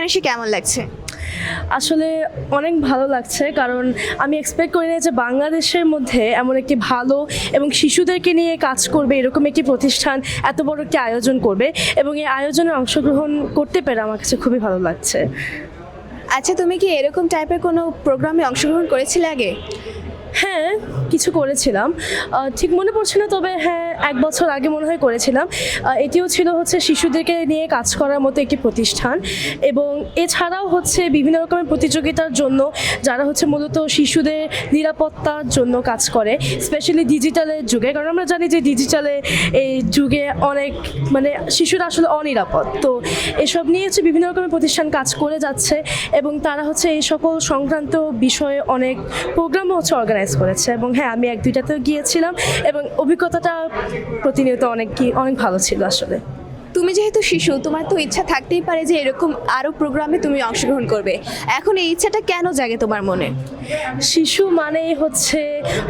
এখানে এসে কেমন লাগছে? আসলে অনেক ভালো লাগছে কারণ আমি এক্সপেক্ট করি না যে বাংলাদেশের মধ্যে এমন একটি ভালো এবং শিশুদেরকে নিয়ে কাজ করবে এরকম একটি প্রতিষ্ঠান এত বড় একটি আয়োজন করবে এবং এই আয়োজনে অংশগ্রহণ করতে পেরে আমার কাছে খুবই ভালো লাগছে। আচ্ছা তুমি কি এরকম টাইপের কোনো প্রোগ্রামে অংশগ্রহণ করেছিলে আগে? হ্যাঁ কিছু করেছিলাম। ঠিক মনে পড়ছে না, তবে হ্যাঁ এক বছর আগে মনে হয় করেছিলাম। এটিও ছিল হচ্ছে শিশুদেরকে নিয়ে কাজ করার মতো একটি প্রতিষ্ঠান এবং এছাড়াও হচ্ছে বিভিন্ন রকমের প্রতিযোগিতার জন্য যারা হচ্ছে মূলত শিশুদের নিরাপত্তার জন্য কাজ করে স্পেশালি ডিজিটালের যুগে। কারণ আমরা জানি যে ডিজিটালে এই যুগে অনেক মানে শিশুরা আসলে অনিরাপদ। তো এসব নিয়ে হচ্ছে বিভিন্ন রকমের প্রতিষ্ঠান কাজ করে যাচ্ছে এবং তারা হচ্ছে এই সকল সংক্রান্ত বিষয়ে অনেক প্রোগ্রামও হচ্ছে অর্গানাইজ করেছে এবং হ্যাঁ আমি এক দুইটাতেও গিয়েছিলাম এবং অভিজ্ঞতাটা প্রতিনিয়ত অনেক অনেক ভালো ছিল আসলে। তুমি যেহেতু শিশু, তোমার তো ইচ্ছা থাকতেই পারে যে এরকম আরও প্রোগ্রামে তুমি অংশগ্রহণ করবে। এখন এই ইচ্ছাটা কেন জাগে তোমার মনে? শিশু মানেই হচ্ছে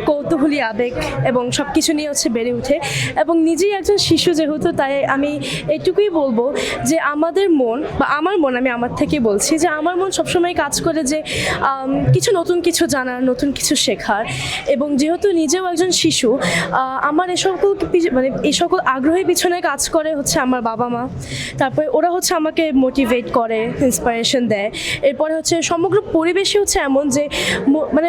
কৌতূহলী আবেগ এবং সব কিছু নিয়ে হচ্ছে বেড়ে ওঠে এবং নিজেই একজন শিশু যেহেতু, তাই আমি এটুকুই বলব যে আমাদের মন বা আমার মন, আমি আমার থেকে বলছি যে আমার মন সবসময় কাজ করে যে কিছু নতুন কিছু জানার, নতুন কিছু শেখার এবং যেহেতু নিজেও একজন শিশু আমার এ সকল পি- মানে এই সকল আগ্রহের পিছনে কাজ করে হচ্ছে আমার বাবা মা। তারপরে ওরা হচ্ছে আমাকে মোটিভেট করে ইন্সপিরেশন দেয়। এরপরে হচ্ছে সমগ্র পরিবেশই হচ্ছে এমন যে মানে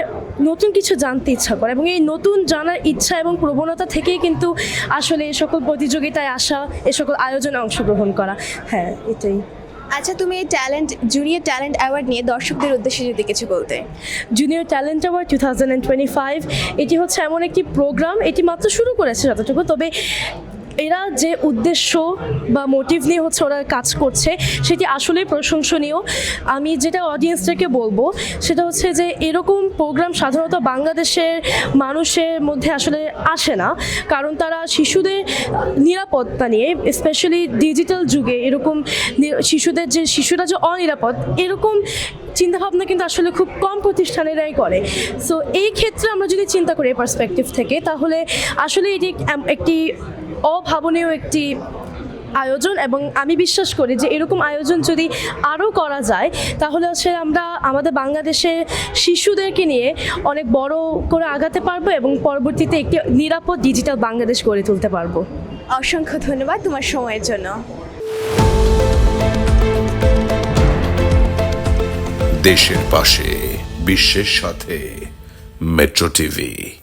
নতুন কিছু জানতে ইচ্ছা করে এবং এই নতুন জানার ইচ্ছা এবং প্রবণতা থেকেই কিন্তু আসলে এই সকল প্রতিযোগিতায় আসা এ সকল আয়োজনে অংশগ্রহণ করা। হ্যাঁ এটাই। আচ্ছা তুমি এই ট্যালেন্ট জুনিয়র ট্যালেন্ট অ্যাওয়ার্ড নিয়ে দর্শকদের উদ্দেশ্যে যদি কিছু বলতে। Junior talent award two thousand twenty five এটি হচ্ছে এমন একটি প্রোগ্রাম এটি মাত্র শুরু করেছে যতটুকু তবে এরা যে উদ্দেশ্য বা মোটিভ নিয়ে হচ্ছে ওরা কাজ করছে, সেটি আসলেই প্রশংসনীয়। আমি যেটা অডিয়েন্সটাকে বলব, সেটা হচ্ছে যে এরকম প্রোগ্রাম সাধারণত বাংলাদেশের মানুষের মধ্যে আসলে আসে না। কারণ তারা শিশুদের নিরাপত্তা নিয়ে স্পেশালি ডিজিটাল যুগে এরকম শিশুদের যে, শিশুরা যে অনিরাপদ, এরকম চিন্তাভাবনা কিন্তু আসলে খুব কম প্রতিষ্ঠানেরাই করে। সো এই ক্ষেত্রে আমরা যদি চিন্তা করি পার্সপেক্টিভ থেকে, তাহলে আসলে এটি একটি অভাবনীয় একটি আয়োজন এবং আমি বিশ্বাস করি যে এরকম আয়োজন যদি আরও করা যায় তাহলে হচ্ছে আমরা আমাদের বাংলাদেশে শিশুদেরকে নিয়ে অনেক বড় করে আগাতে পারব এবং পরবর্তীতে একটি নিরাপদ ডিজিটাল বাংলাদেশ গড়ে তুলতে পারব। অসংখ্য ধন্যবাদ তোমার সময়ের জন্য। দেশের পাশে বিশ্বের সাথে মেট্রো টিভি